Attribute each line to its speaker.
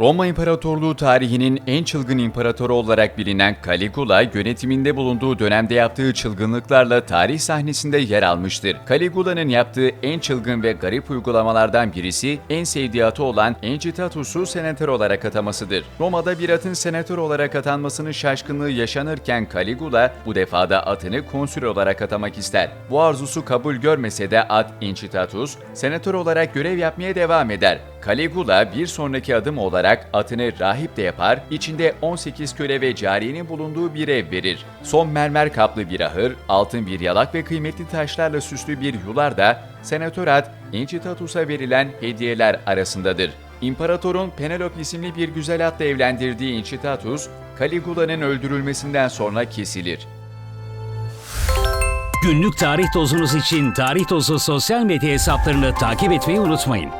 Speaker 1: Roma İmparatorluğu tarihinin en çılgın imparatoru olarak bilinen Caligula, yönetiminde bulunduğu dönemde yaptığı çılgınlıklarla tarih sahnesinde yer almıştır. Caligula'nın yaptığı en çılgın ve garip uygulamalardan birisi, en sevdiği atı olan Encitatus'u senatör olarak atamasıdır. Roma'da bir atın senatör olarak atanmasının şaşkınlığı yaşanırken Caligula, bu defada atını konsül olarak atamak ister. Bu arzusu kabul görmese de at Encitatus, senatör olarak görev yapmaya devam eder. Caligula bir sonraki adım olarak atını rahip de yapar, içinde 18 köle ve cariyenin bulunduğu bir ev verir. Son mermer kaplı bir ahır, altın bir yalak ve kıymetli taşlarla süslü bir yular da senatör at Encitatus'a verilen hediyeler arasındadır. İmparatorun Penelope isimli bir güzel atla evlendirdiği Encitatus, Caligula'nın öldürülmesinden sonra kesilir.
Speaker 2: Günlük tarih tozunuz için Tarih Tozu sosyal medya hesaplarını takip etmeyi unutmayın.